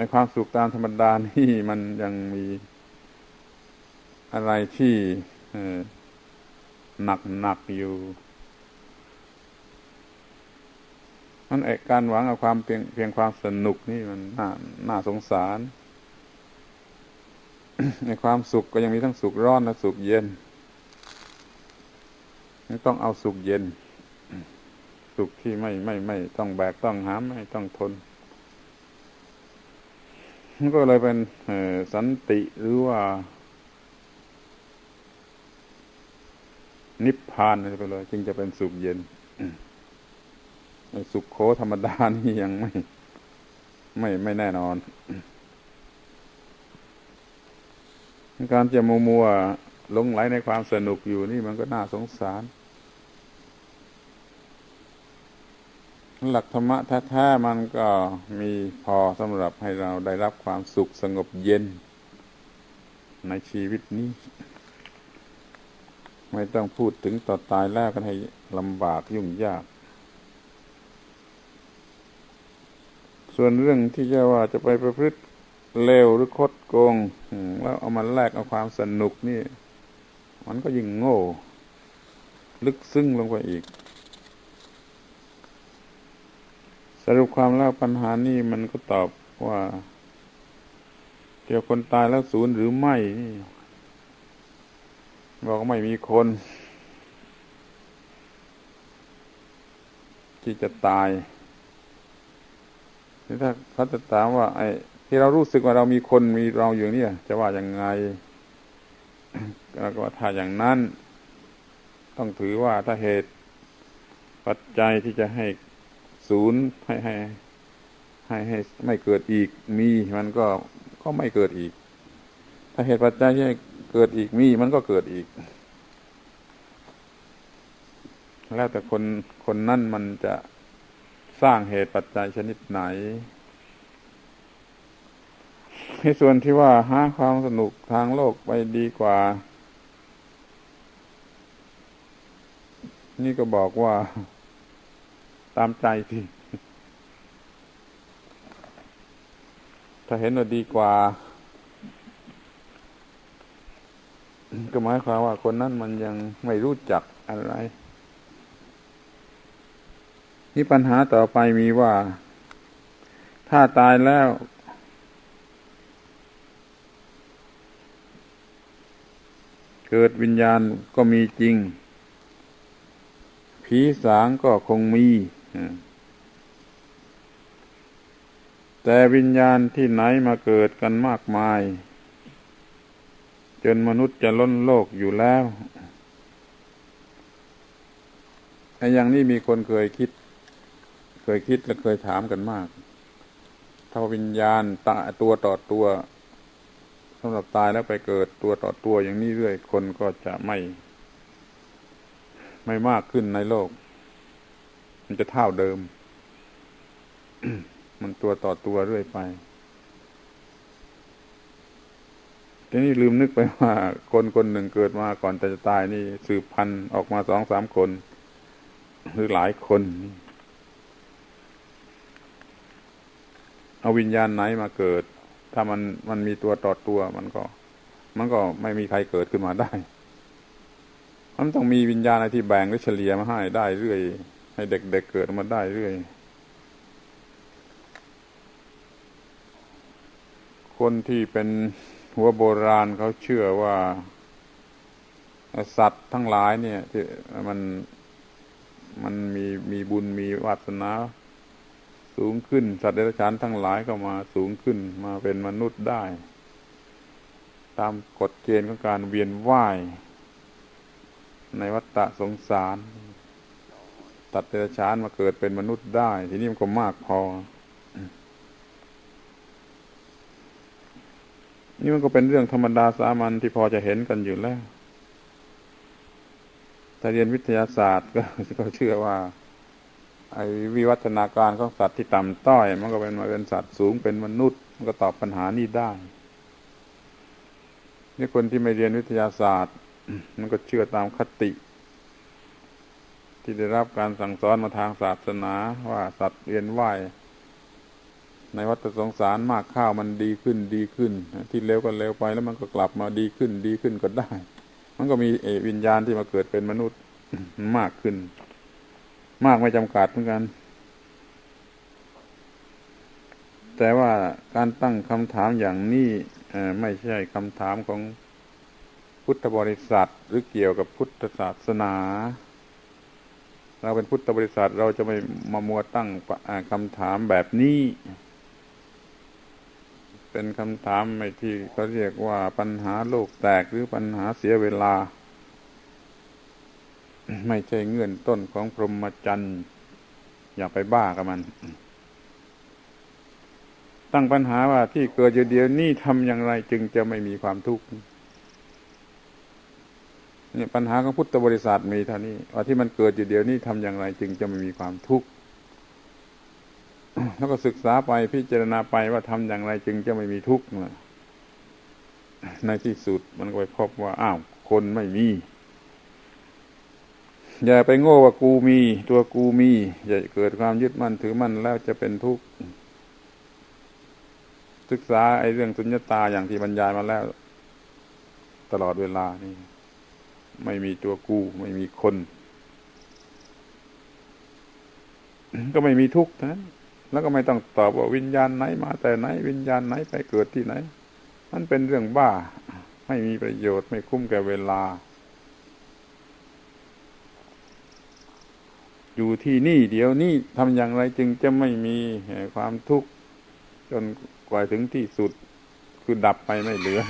ในความสุขตามธรรมดานี่มันยังมีอะไรที่หนักหนักอยู่มันเอกการหวังเอาความเพียงเพียงความสนุกนี่มันน่าน่าสงสาร ในความสุขก็ยังมีทั้งสุขร้อนและสุขเย็นต้องเอาสุขเย็น สุขที่ไม่ไม่ไม่ต้องแบกต้องหามไม่ต้องทน มันก็เลยเป็นสันติหรือว่า นิพพานไปเลย จึงจะเป็นสุขเย็นสุขโคธรรมดานี่ยังไม่ ไม่ไม่แน่นอน การจะมัวมัวลงไหลในความสนุกอยู่นี่มันก็น่าสงสาร หลักธรรมะแท้ๆมันก็มีพอสำหรับให้เราได้รับความสุขสงบเย็น ในชีวิตนี้ ไม่ต้องพูดถึงต่อตายแล้วกันให้ลำบากยุ่งยาก ส่วนเรื่องที่จะว่าจะไปประพฤติเลวหรือคดโกงแล้วเอามาแลกเอาความสนุกนี่ มันก็ยิ่งโง่ ลึกซึ้งลงไปอีก ส รุปความแล้วปัญหานี่มันก็ตอบว่าเกี่ยวคนตายแล้วศูนย์หรือไม่บอกไม่มีคน ที่จะตายถ้าเขาจะถามว่า ไอ้ที่เรารู้สึกว่าเรามีคนมีเราอยู่เนี่ย จะว่าอย่างไงแล้วก็ถ้าอย่างนั้น ต้องถือว่าถ้าเหตุปัจจัยที่จะให้ ศูนย์ให้ให้ให้ให้ไม่เกิดอีกมีมันก็ก็ไม่เกิดอีก ถ้าเหตุปัจจัยให้เกิดอีกมีมันก็เกิดอีก แล้วแต่คนคนนั่นมันจะสร้างเหตุปัจจัยชนิดไหนในส่วนที่ว่าหาความสนุกทางโลกไปดีกว่า นี่ก็บอกว่า ตามใจทีถ้าเห็นว่าดีกว่า ก็หมายความว่าคนนั้นมันยังไม่รู้จักอะไร นี่ปัญหาต่อไปมีว่า ถ้าตายแล้ว เกิดวิญญาณก็มีจริง ผีสางก็คงมี แต่วิญญาณที่ไหนมาเกิดกันมากมาย จนมนุษย์จะล้นโลกอยู่แล้วไอ้อย่างนี้มีคนเคยคิด เคยคิดและเคยถามกันมาก ถ้าวิญญาณตาตัวต่อตัวสำหรับตายแล้วไปเกิดตัวต่อตัวอย่างนี้เรื่อย คนก็จะไม่ ไม่มากขึ้นในโลก มันจะเท่าเดิม มันตัวต่อตัวเรื่อยไปทีนี้ลืมนึกไปว่า คนคนหนึ่งเกิดมาก่อนจะตายนี่ สืบพันธุ์ออกมาสองสามคน หรือหลายคนเอาวิญญาณไหนมาเกิด ถ้ามันมันมีตัวต่อตัวมันก็ มันก็ไม่มีใครเกิดขึ้นมาได้ มันต้องมีวิญญาณอะไรที่แบ่งหรือเฉลี่ยมาให้ได้เรื่อย ให้เด็กๆเเกิดมาได้เรื่อย คนที่เป็นหัวโบราณเขาเชื่อว่า สัตว์ทั้งหลายเนี่ยที่มันมันมีมีบุญมีวาสนาสูงขึ้น สัตว์เดรัจฉานทั้งหลายก็มาสูงขึ้นมาเป็นมนุษย์ได้ ตามกฎเกณฑ์ของการเวียนว่าย ในวัฏฏะสงสาร ตัดเดรัจฉานมาเกิดเป็นมนุษย์ได้ ทีนี้มันก็มากพอ นี่มันก็เป็นเรื่องธรรมดาสามัญที่พอจะเห็นกันอยู่แล้วถ้าเรียนวิทยาศาสตร์ก็เชื่อว่า ไอ้วิวัฒนาการของสัตว์ที่ต่ำต้อย มันก็เป็นมาเป็นสัตว์สูงเป็นมนุษย์ มันก็ตอบปัญหานี้ได้นี่คนที่ไม่เรียนวิทยาศาสตร์ มันก็เชื่อตามคติ ที่ได้รับการสั่งสอนมาทางศาสนาว่าสัตว์เรียนว่ายในวัฏสงสารมากข้าวมันดีขึ้นดีขึ้น ที่เลวก็เลวไปแล้วมันก็กลับมาดีขึ้นดีขึ้นก็ได้ มันก็มีวิญญาณที่มาเกิดเป็นมนุษย์มากขึ้น มากไม่จำกัดเหมือนกัน แต่ว่าการตั้งคำถามอย่างนี้ไม่ใช่คำถามของพุทธบริษัทหรือเกี่ยวกับพุทธศาสนา เราเป็นพุทธบริษัทเราจะไม่มามัวตั้งปะอ่าคำถามแบบนี้ เป็นคำถามไม่ที่เขาเรียกว่าปัญหาโลกแตกหรือปัญหาเสียเวลา ไม่ใช่เงื่อนต้นของพรหมจรรย์ อย่าไปบ้ากับมัน ตั้งปัญหาว่าที่เกิดอยู่เดียวนี้ทำอย่างไรจึงจะไม่มีความทุกข์ เนี่ยปัญหาของพุทธบริษัทมีเท่านี้ว่าที่มันเกิดอยู่เดี๋ยวนี้ทำอย่างไรจึงจะไม่มีความทุกข์แล้วก็ศึกษาไปพิจารณาไปว่าทำอย่างไรจึงจะไม่มีทุกข์ในที่สุดมันก็ไปพบว่า อ้าว คนไม่มี อย่าไปโง่ว่ากูมี ตัวกูมี อย่าเกิดความยึดมั่นถือมั่นแล้วจะเป็นทุกข์ศึกษาไอ้เรื่องสุญญตาอย่างที่บรรยายมาแล้ว ตลอดเวลานี่ ไม่มีตัวกูไม่มีคน ก็ไม่มีทุกข์นะแล้วก็ไม่ต้องตอบว่าวิญญาณไหนมาแต่ไหน วิญญาณไหนไปเกิดที่ไหน มันเป็นเรื่องบ้า ไม่มีประโยชน์ไม่คุ้มแก่เวลา อยู่ที่นี่เดี๋ยวนี้ทำอย่างไรจึงจะไม่มีความทุกข์จนกว่าถึงที่สุดคือดับไปไม่เหลือ